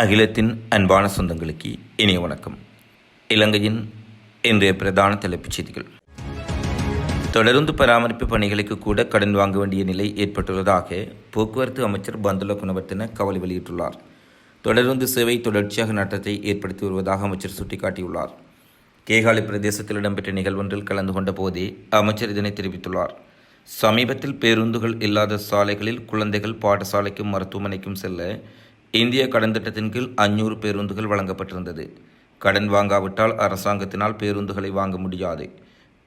அகிலத்தின் அன்பான சொந்தங்களுக்கு இனிய வணக்கம். இலங்கையின் இன்றைய பிரதான தலைப்புச் செய்திகள். தொடர்ந்து பராமரிப்பு பணிகளுக்கு கூட கடன் வாங்க வேண்டிய நிலை ஏற்பட்டுள்ளதாக போக்குவரத்து அமைச்சர் பந்துல குணவர்த்தன கவலை வெளியிட்டுள்ளார். தொடர்ந்து சேவை தொடர்ச்சியாக நட்டத்தை ஏற்படுத்தி வருவதாக அமைச்சர் சுட்டிக்காட்டியுள்ளார். கேகாலி பிரதேசத்தில் இடம்பெற்ற நிகழ்வொன்றில் கலந்து கொண்ட போதே அமைச்சர் இதனை தெரிவித்துள்ளார். சமீபத்தில் பேருந்துகள் இல்லாத சாலைகளில் குழந்தைகள் பாடசாலைக்கும் மருத்துவமனைக்கும் செல்ல இந்திய கடன் திட்டத்தின் கீழ் அஞ்சூறு பேருந்துகள் வழங்கப்பட்டிருந்தது. கடன் வாங்காவிட்டால் அரசாங்கத்தினால் பேருந்துகளை வாங்க முடியாது.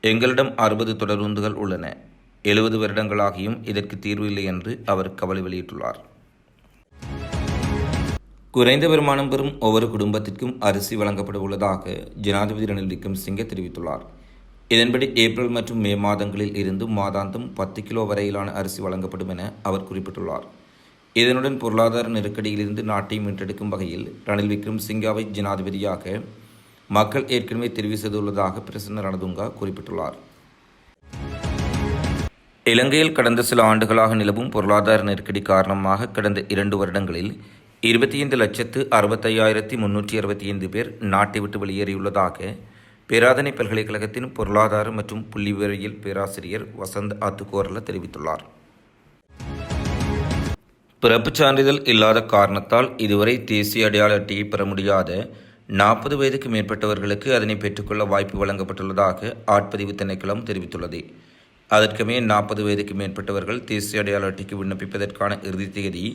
எங்களிடம் அறுபது தொடருந்துகள் உள்ளன. எழுபது வருடங்களாகியும் இதற்கு தீர்வு இல்லை என்று அவர் கவலை வெளியிட்டுள்ளார். குறைந்த வருமானம் பெறும் ஒவ்வொரு குடும்பத்திற்கும் அரிசி வழங்கப்பட உள்ளதாக ஜனாதிபதி ரணில் விக்ரமசிங்கே தெரிவித்துள்ளார். இதன்படி ஏப்ரல் மற்றும் மே மாதங்களில் இருந்து மாதாந்தம் பத்து கிலோ வரையிலான அரிசி வழங்கப்படும் என அவர் குறிப்பிட்டுள்ளார். இதனுடன் பொருளாதார நெருக்கடியிலிருந்து நாட்டை மீட்டெடுக்கும் வகையில் ரணில் விக்ரம் சிங்காவை ஜனாதிபதியாக மக்கள் ஏற்கனவே தெரிவு செய்துள்ளதாக பிரசன்ன ரணதுங்கா குறிப்பிட்டுள்ளார். இலங்கையில் கடந்த சில ஆண்டுகளாக நிலவும் பொருளாதார நெருக்கடி காரணமாக கடந்த இரண்டு வருடங்களில் இருபத்தி ஐந்து லட்சத்து அறுபத்தையாயிரத்தி முன்னூற்றி அறுபத்தி ஐந்து பேர் நாட்டை விட்டு வெளியேறியுள்ளதாக பேராதனை பல்கலைக்கழகத்தின் பொருளாதார மற்றும் புள்ளிவிவரியல் பேராசிரியர் வசந்த் ஆத்துக்கோரல தெரிவித்துள்ளார். பிறப்புச் சான்றிதழ் இல்லாத காரணத்தால் இதுவரை தேசிய அடையாள அட்டையை பெற முடியாத நாற்பது வயதுக்கு மேற்பட்டவர்களுக்கு அதனை பெற்றுக்கொள்ள வாய்ப்பு வழங்கப்பட்டுள்ளதாக ஆட்பதிவு திணைக்களம் தெரிவித்துள்ளது. அதற்குமே நாற்பது வயதுக்கு மேற்பட்டவர்கள் தேசிய அடையாள அட்டைக்கு விண்ணப்பிப்பதற்கான இறுதி தேதி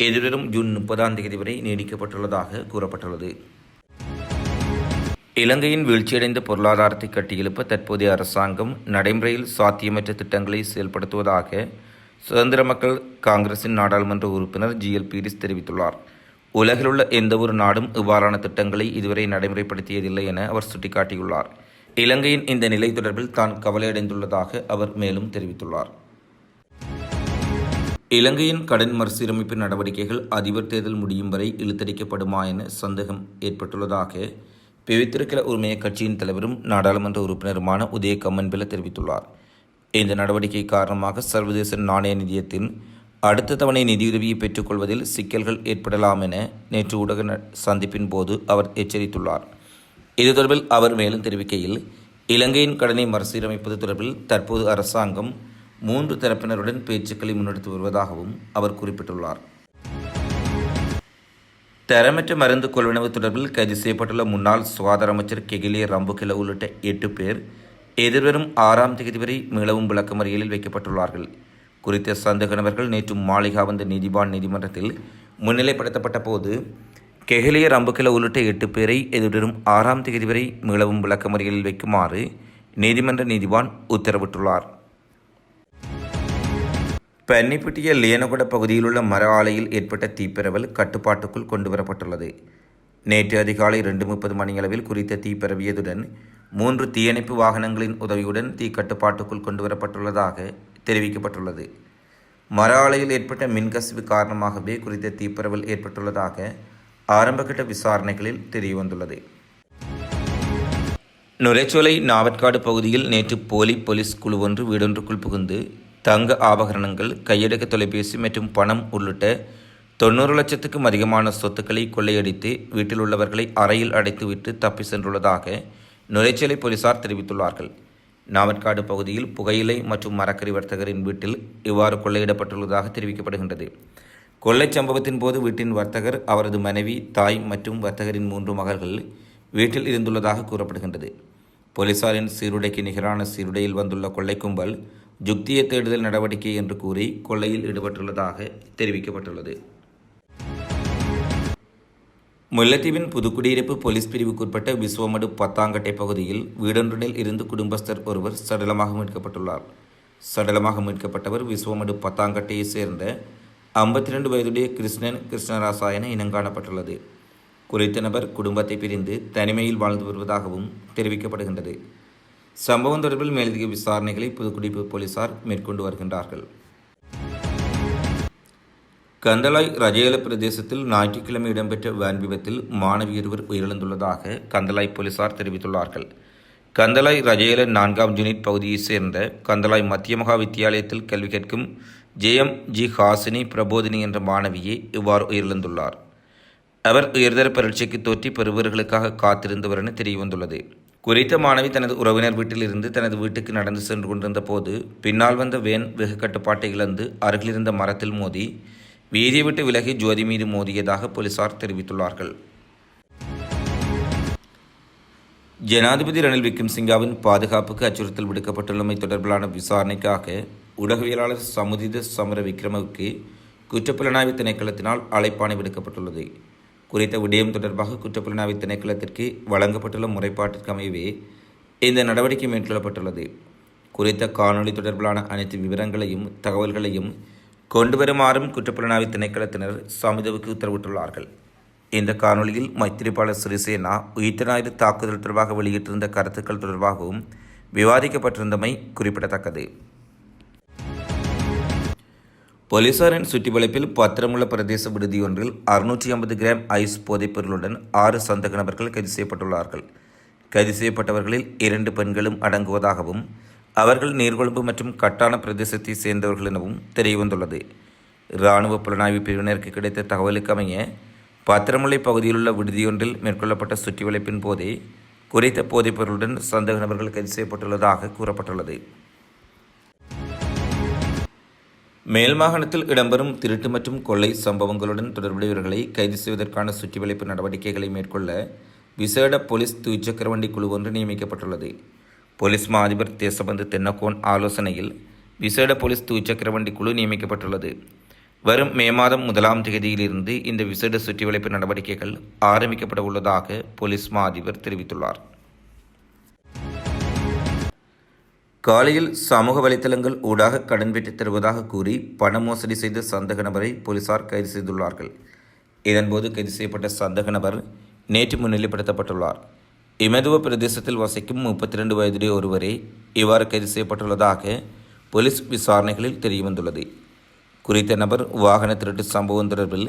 எதிர்வரும் ஜூன் முப்பதாம் தேதி வரை நீடிக்கப்பட்டுள்ளதாக கூறப்பட்டுள்ளது. இலங்கையின் வீழ்ச்சியடைந்த பொருளாதாரத்தை கட்டியெழுப்ப தற்போதைய அரசாங்கம் நடைமுறையில் சாத்தியமற்ற திட்டங்களை செயல்படுத்துவதாக சுதந்திர மக்கள் காங்கிரசின் நாடாளுமன்ற உறுப்பினர் ஜி. எல். பீரிஸ் தெரிவித்துள்ளார். உலகிலுள்ள எந்த ஒரு நாடும் இவ்வாறான திட்டங்களை இதுவரை நடைமுறைப்படுத்தியதில்லை என அவர் சுட்டிக்காட்டியுள்ளார். இலங்கையின் இந்த நிலை தொடர்பில் தான் கவலையடைந்துள்ளதாக அவர் மேலும் தெரிவித்துள்ளார். இலங்கையின் கடன் மறுசீரமைப்பு நடவடிக்கைகள் அதிபர் தேர்தல் முடியும் வரை இழுத்தடிக்கப்படுமா என சந்தேகம் ஏற்பட்டுள்ளதாக பிவித்திருக்கிற உரிமைய கட்சியின் தலைவரும் நாடாளுமன்ற உறுப்பினருமான உதய கம்மன்பில தெரிவித்துள்ளார். இந்த நடவடிக்கை காரணமாக சர்வதேச நாணய நிதியத்தின் அடுத்த தவணை நிதியுதவியை பெற்றுக்கொள்வதில் சிக்கல்கள் ஏற்படலாம் என நேற்று ஊடக சந்திப்பின் போது அவர் எச்சரித்துள்ளார். இது தொடர்பில் அவர் மேலும் தெரிவிக்கையில் இலங்கையின் கடனை மறுசீரமைப்பது தொடர்பில் தற்போது அரசாங்கம் மூன்று தரப்பினருடன் பேச்சுக்களை முன்னெடுத்து வருவதாகவும் அவர் குறிப்பிட்டுள்ளார். தரமற்ற மருந்து கொள்வனவு தொடர்பில் கைது செய்யப்பட்டுள்ள முன்னாள் சுகாதார அமைச்சர் கெகிலிய ரம்புகில உள்ளிட்ட எட்டு பேர் எதிர்வரும் ஆறாம் தேதி வரை மீளவும் விளக்கமறியலில் வைக்கப்பட்டுள்ளார்கள். குறித்த சந்தேக நபர்கள் நேற்று மாளிகாவந்த நீதிவான் நீதிமன்றத்தில் முன்னிலைப்படுத்தப்பட்ட போது கெஹலிய ரம்புகில உள்ளிட்ட எட்டு பேரை எதிர்வரும் ஆறாம் தேதி வரை மீளவும் விளக்கமறியலில் வைக்குமாறு நீதிமன்ற நீதிவான் உத்தரவிட்டுள்ளார். பன்னிப்பட்டிய லியனகுட பகுதியில் உள்ள மர ஆலையில் ஏற்பட்ட தீப்பரவல் கட்டுப்பாட்டுக்குள் கொண்டுவரப்பட்டுள்ளது. நேற்று அதிகாலை ரெண்டு முப்பது மணியளவில் குறித்த தீ பரவியதுடன் மூன்று தீயணைப்பு வாகனங்களின் உதவியுடன் தீ கட்டுப்பாட்டுக்குள் கொண்டுவரப்பட்டுள்ளதாக தெரிவிக்கப்பட்டுள்ளது. மர ஆலையில் ஏற்பட்ட மின்கசிவு காரணமாகவே குறித்த தீப்பரவல் ஏற்பட்டுள்ளதாக ஆரம்பகட்ட விசாரணைகளில் தெரியவந்துள்ளது. நுரைச்சோலை நாவற்காடு பகுதியில் நேற்று போலி போலீஸ் குழு ஒன்று வீடொன்றுக்குள் புகுந்து தங்க ஆபகரணங்கள் கையடக்க தொலைபேசி மற்றும் பணம் உள்ளிட்ட தொண்ணூறு லட்சத்துக்கும் அதிகமான சொத்துக்களை கொள்ளையடித்து வீட்டில் உள்ளவர்களை அறையில் அடைத்துவிட்டு தப்பி சென்றுள்ளதாக நுரைச்சலை போலீசார் தெரிவித்துள்ளார்கள். நாவற்காடு பகுதியில் புகையிலை மற்றும் மரக்கறி வர்த்தகரின் வீட்டில் இவ்வாறு கொள்ளையிடப்பட்டுள்ளதாக தெரிவிக்கப்படுகின்றது. கொள்ளைச் சம்பவத்தின் போது வீட்டின் வர்த்தகர் அவரது மனைவி தாய் மற்றும் வர்த்தகரின் மூன்று மகள்கள் வீட்டில் இருந்துள்ளதாக கூறப்படுகின்றது. போலீசாரின் சீருடைக்கு நிகரான சீருடையில் வந்துள்ள கொள்ளை கும்பல் ஜுக்திய தேடுதல் நடவடிக்கை என்று கூறி கொள்ளையில் ஈடுபட்டுள்ளதாக தெரிவிக்கப்பட்டுள்ளது. முல்லைத்தீவின் புதுக்குடியிருப்பு போலீஸ் பிரிவுக்குட்பட்ட விஸ்வமடு பத்தாங்கட்டை பகுதியில் வீடொன்றில் இருந்து குடும்பஸ்தர் ஒருவர் சடலமாக மீட்கப்பட்டுள்ளார். சடலமாக மீட்கப்பட்டவர் விஸ்வமடு பத்தாங்கட்டையைச் சேர்ந்த ஐம்பத்தி ரெண்டு வயதுடைய கிருஷ்ணன் கிருஷ்ணராசா என இனங்காணப்பட்டுள்ளது. குறித்த நபர் குடும்பத்தை பிரிந்து தனிமையில் வாழ்ந்து வருவதாகவும் தெரிவிக்கப்படுகின்றது. சம்பவம் தொடர்பில் மேலதிக விசாரணைகளை புதுக்குடிப்பு போலீசார் மேற்கொண்டு வருகின்றார்கள். கந்தலாய் ரஜேல பிரதேசத்தில் ஞாயிற்றுக்கிழமை இடம்பெற்ற வேன் விபத்தில் மாணவி இருவர் உயிரிழந்துள்ளதாக கந்தலாய் போலீசார் தெரிவித்துள்ளார்கள். கந்தலாய் ரஜேல நான்காம் யூனிட் பகுதியைச் சேர்ந்த கந்தலாய் மத்திய மகா வித்தியாலயத்தில் கல்வி கேட்கும் ஜெயம் ஜி ஹாசினி பிரபோதினி என்ற மாணவியே இவ்வாறு உயிரிழந்துள்ளார். அவர் உயர்தர பரீட்சைக்கு தோற்றி பெறுபவர்களுக்காக காத்திருந்தவர் என தெரியவந்துள்ளது. குறித்த மாணவி தனது உறவினர் வீட்டில் இருந்து தனது வீட்டுக்கு நடந்து சென்று கொண்டிருந்த போது பின்னால் வந்த வேன் வெகு கட்டுப்பாட்டை இழந்து அருகிலிருந்த மரத்தில் மோதி வீதியை விட்டு விலகி ஜோதி மீது மோதியதாக போலீசார் தெரிவித்துள்ளார்கள். ஜனாதிபதி ரணில் விக்ரம்சிங்காவின் பாதுகாப்புக்கு அச்சுறுத்தல் விடுக்கப்பட்டுள்ளமை தொடர்பிலான விசாரணைக்காக ஊடகவியலாளர் சமுதித சமர விக்ரமவுக்கு குற்றப்புலனாய்வு திணைக்களத்தினால் அழைப்பாணை விடுக்கப்பட்டுள்ளது. குறித்த விடயம் தொடர்பாக குற்றப்புலனாய்வு திணைக்களத்திற்கு வழங்கப்பட்டுள்ள முறைப்பாட்டிற்கு அமையவே இந்த நடவடிக்கை மேற்கொள்ளப்பட்டுள்ளது. குறித்த காணொளி தொடர்பிலான அனைத்து விவரங்களையும் தகவல்களையும் கொண்டு வருமாறும் குற்றப்புலனாய்வு திணைக்களத்தினர் சமிதவுக்கு உத்தரவிட்டுள்ளார்கள். இந்த காணொளியில் மைத்திரிபால சிறிசேனா உயிர்த்த ஞாயிறு தாக்குதல் தொடர்பாக வெளியிட்டிருந்த கருத்துக்கள் தொடர்பாகவும் விவாதிக்கப்பட்டிருந்தமை குறிப்பிடத்தக்கது. போலீசாரின் சுற்றிவளைப்பில் பத்திரமுள்ள பிரதேச விடுதியொன்றில் அறுநூற்றி ஐம்பது கிராம் ஐஸ் போதைப்பொருளுடன் ஆறு சந்தக நபர்கள் கைது செய்யப்பட்டுள்ளார்கள். கைது செய்யப்பட்டவர்களில் இரண்டு பெண்களும் அடங்குவதாகவும் அவர்கள் நீர்கொழும்பு மற்றும் கட்டான பிரதேசத்தை சேர்ந்தவர்கள் எனவும் தெரியவந்துள்ளது. இராணுவ புலனாய்வு பிரிவினருக்கு கிடைத்த தகவலுக்கு அமைய பத்திரமுல்லை பகுதியிலுள்ள விடுதியொன்றில் மேற்கொள்ளப்பட்ட சுற்றிவளைப்பின் போதே குறித்த போதைப்பொருளுடன் சந்தேக நபர்கள் கைது செய்யப்பட்டுள்ளதாக கூறப்பட்டுள்ளது. மேல் மாகாணத்தில் இடம்பெறும் திருட்டு மற்றும் கொள்ளை சம்பவங்களுடன் தொடர்புடையவர்களை கைது செய்வதற்கான சுற்றிவளைப்பு நடவடிக்கைகளை மேற்கொள்ள விசேட போலீஸ் துய்ச்சக்கரவண்டி குழு ஒன்று நியமிக்கப்பட்டுள்ளது. போலீஸ் மா அதிபர் தேசபந்து தென்னகோன் ஆலோசனையில் விசேட போலீஸ் துய்ச்சக்கரவண்டி குழு நியமிக்கப்பட்டுள்ளது. வரும் மே மாதம் முதலாம் தேதியிலிருந்து இந்த விசேட சுற்றிவளைப்பு நடவடிக்கைகள் ஆரம்பிக்கப்பட உள்ளதாக போலீஸ் மா அதிபர் தெரிவித்துள்ளார். காலையில் சமூக வலைத்தளங்கள் ஊடாக கடன் பெற்றுத் தருவதாக கூறி பண மோசடி செய்த சந்தக நபரை போலீசார் கைது செய்துள்ளார்கள். இதன்போது கைது செய்யப்பட்ட சந்தக நபர் நேற்று முன்னிலைப்படுத்தப்பட்டுள்ளார். இமதுவ பிரதேசத்தில் வசிக்கும் முப்பத்தி ரெண்டு வயதுடைய ஒருவரே இவ்வாறு கைது செய்யப்பட்டுள்ளதாக போலீஸ் விசாரணைகளில் தெரியவந்துள்ளது. குறித்த நபர் வாகன திருட்டு சம்பவம் தொடர்பில்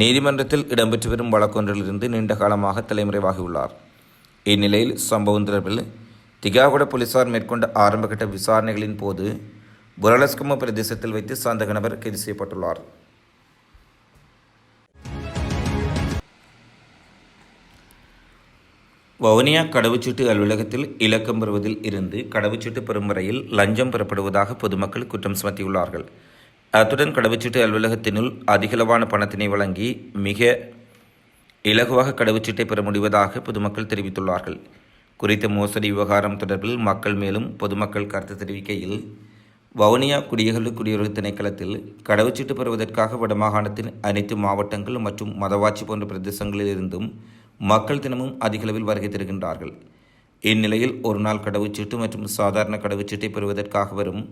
நீதிமன்றத்தில் இடம்பெற்று வரும் வழக்கொன்றிலிருந்து நீண்ட காலமாக தலைமறைவாகியுள்ளார். இந்நிலையில் சம்பவம் தொடர்பில் திகாகுட போலீசார் மேற்கொண்ட ஆரம்பகட்ட விசாரணைகளின் போது புரலஸ்கம பிரதேசத்தில் வைத்து சந்தக நபர் கைது செய்யப்பட்டுள்ளார். வவுனியா கடவுச்சீட்டு அலுவலகத்தில் இலக்கம் பெறுவதில் இருந்து கடவுச்சீட்டு பெறும் வரையில் லஞ்சம் பெறப்படுவதாக பொதுமக்கள் குற்றம் சுமத்தியுள்ளார்கள். அத்துடன் கடவுச்சீட்டு அலுவலகத்தினுள் அதிகளவான பணத்தினை வழங்கி மிக இலகுவாக கடவுச்சீட்டை பெற முடிவதாக பொதுமக்கள் தெரிவித்துள்ளார்கள். குறித்த மோசடி விவகாரம் தொடர்பில் மக்கள் மேலும் பொதுமக்கள் கருத்து தெரிவிக்கையில் வவுனியா குடியகல்வு குடியுறவு திணைக்களத்தில் கடவுச்சீட்டு பெறுவதற்காக வடமாகாணத்தின் அனைத்து மாவட்டங்கள் மற்றும் மதவாட்சி போன்ற பிரதேசங்களில் இருந்தும் மக்கள் தினமும் அதிகளவில் வருகை தருகின்றார்கள். இந்நிலையில் ஒரு நாள் கடவுச்சீட்டு மற்றும் சாதாரண கடவுச்சீட்டை பெறுவதற்காக வரும்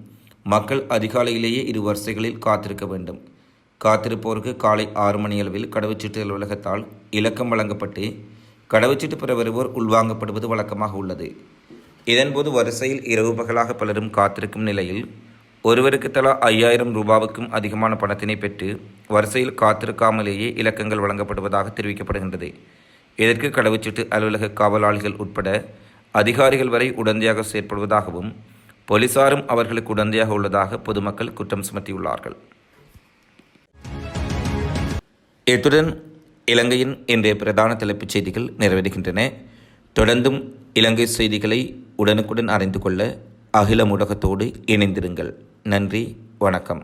மக்கள் அதிகாலையிலேயே இரு வரிசைகளில் காத்திருக்க வேண்டும். காத்திருப்போருக்கு காலை ஆறு மணியளவில் கடவுச்சீட்டு அலுவலகத்தால் இலக்கம் வழங்கப்பட்டு கடவுச்சீட்டு பெற வருவோர் உள்வாங்கப்படுவது வழக்கமாக உள்ளது. இதன்போது வரிசையில் இரவு பகலாக பலரும் காத்திருக்கும் நிலையில் ஒருவருக்கு தலா ஐயாயிரம் ரூபாவுக்கும் அதிகமான பணத்தினை பெற்று வரிசையில் காத்திருக்காமலேயே இலக்கங்கள் வழங்கப்படுவதாக தெரிவிக்கப்படுகின்றது. இதற்கு கடவுச்சீட்டு அலுவலக காவலாளிகள் உட்பட அதிகாரிகள் வரை உடந்தையாக செயற்படுவதாகவும் போலீசாரும் அவர்களுக்கு உடந்தையாக உள்ளதாக பொதுமக்கள் குற்றம் சுமத்தியுள்ளார்கள். இத்துடன் இலங்கையின் இன்றைய பிரதான தலைப்புச் செய்திகள் நிறைவேறுகின்றன தொடர்ந்தும் இலங்கை செய்திகளை உடனுக்குடன் அறிந்து கொள்ள அகில ஊடகத்தோடு இணைந்திருங்கள். நன்றி வணக்கம்.